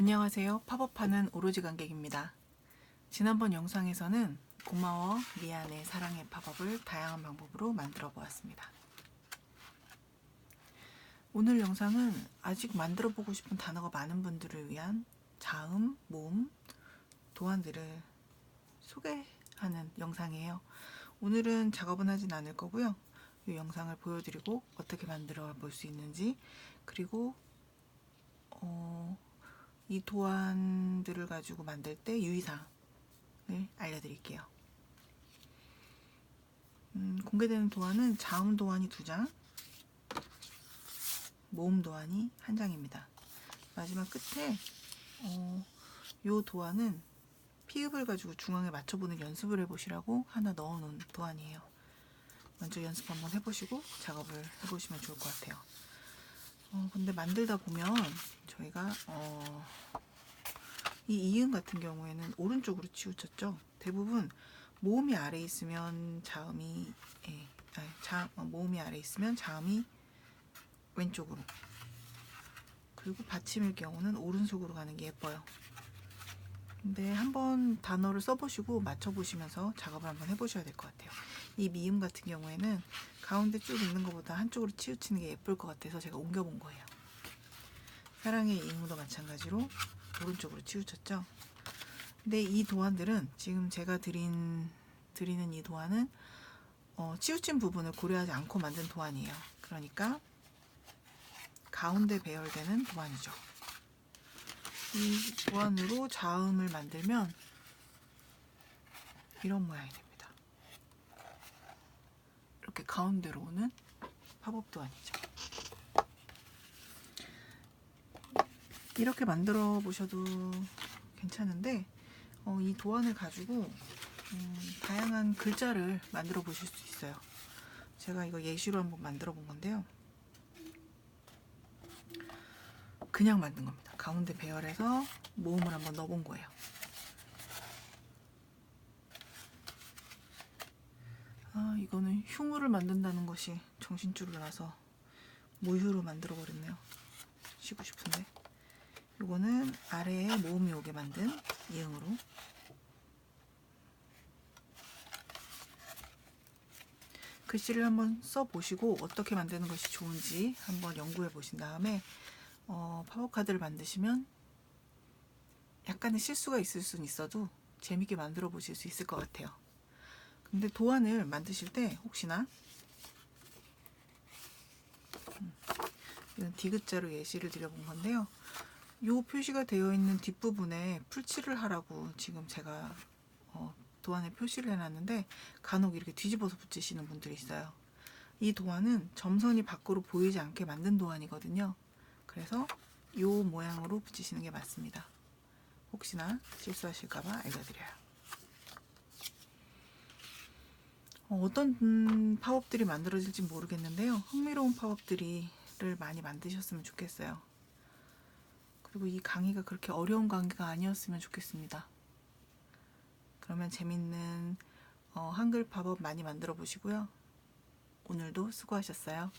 안녕하세요. 팝업하는 오로지 관객입니다. 지난번 영상에서는 고마워, 미안해, 사랑해 팝업을 다양한 방법으로 만들어 보았습니다. 오늘 영상은 아직 만들어 보고 싶은 단어가 많은 분들을 위한 자음, 모음, 도안들을 소개하는 영상이에요. 오늘은 작업은 하진 않을 거고요. 이 영상을 보여드리고 어떻게 만들어 볼 수 있는지 그리고 어, 이 도안들을 가지고 만들 때 유의사항을 알려드릴게요. 음, 공개되는 도안은 자음 도안이 두 장, 모음 도안이 한 장입니다. 마지막 끝에 어, 요 도안은 피읍을 가지고 중앙에 맞춰보는 연습을 해보시라고 하나 넣어놓은 도안이에요. 먼저 연습 한번 해보시고 작업을 해보시면 좋을 것 같아요. 어, 근데 만들다 보면 저희가 어, 이 이음 같은 경우에는 오른쪽으로 치우쳤죠. 대부분 모음이 아래 있으면 자음이 예, 아니, 자, 어, 모음이 아래 있으면 자음이 왼쪽으로 그리고 받침일 경우는 오른쪽으로 가는 게 예뻐요. 근데 한번 단어를 써보시고 맞춰보시면서 작업을 한번 해보셔야 될 것 같아요. 이 미음 같은 경우에는 가운데 쭉 있는 것보다 한쪽으로 치우치는 게 예쁠 것 같아서 제가 옮겨본 거예요. 사랑의 이음도 마찬가지로 오른쪽으로 치우쳤죠. 근데 이 도안들은 지금 제가 드린 드리는 이 도안은 어, 치우친 부분을 고려하지 않고 만든 도안이에요. 그러니까 가운데 배열되는 도안이죠. 이 도안으로 자음을 만들면 이런 모양이 됩니다. 이렇게 가운데로 오는 팝업 도안이죠. 이렇게 만들어 보셔도 괜찮은데 어, 이 도안을 가지고 음, 다양한 글자를 만들어 보실 수 있어요. 제가 이거 예시로 한번 만들어 본 건데요. 그냥 만든 겁니다. 가운데 배열해서 모음을 한번 넣어본 거예요. 아, 이거는 흉으를 만든다는 것이 정신줄을 놔서 모유로 만들어 버렸네요. 쉬고 싶은데. 이거는 아래에 모음이 오게 만든 이응으로. 글씨를 한번 써보시고 어떻게 만드는 것이 좋은지 한번 연구해 보신 다음에 어, 팝업 카드를 만드시면 약간의 실수가 있을 수는 있어도 재밌게 만들어 보실 수 있을 것 같아요. 근데 도안을 만드실 때 혹시나 음, 이런 디귿자로 예시를 드려본 건데요. 요 표시가 되어 있는 뒷부분에 풀칠을 하라고 지금 제가 어, 도안에 표시를 해놨는데 간혹 이렇게 뒤집어서 붙이시는 분들이 있어요. 이 도안은 점선이 밖으로 보이지 않게 만든 도안이거든요. 그래서 요 모양으로 붙이시는 게 맞습니다. 혹시나 실수하실까봐 알려드려요. 어, 어떤 음, 팝업들이 만들어질지 모르겠는데요. 흥미로운 팝업들이를 많이 만드셨으면 좋겠어요. 그리고 이 강의가 그렇게 어려운 강의가 아니었으면 좋겠습니다. 그러면 재밌는 어, 한글 팝업 많이 만들어 보시고요. 오늘도 수고하셨어요.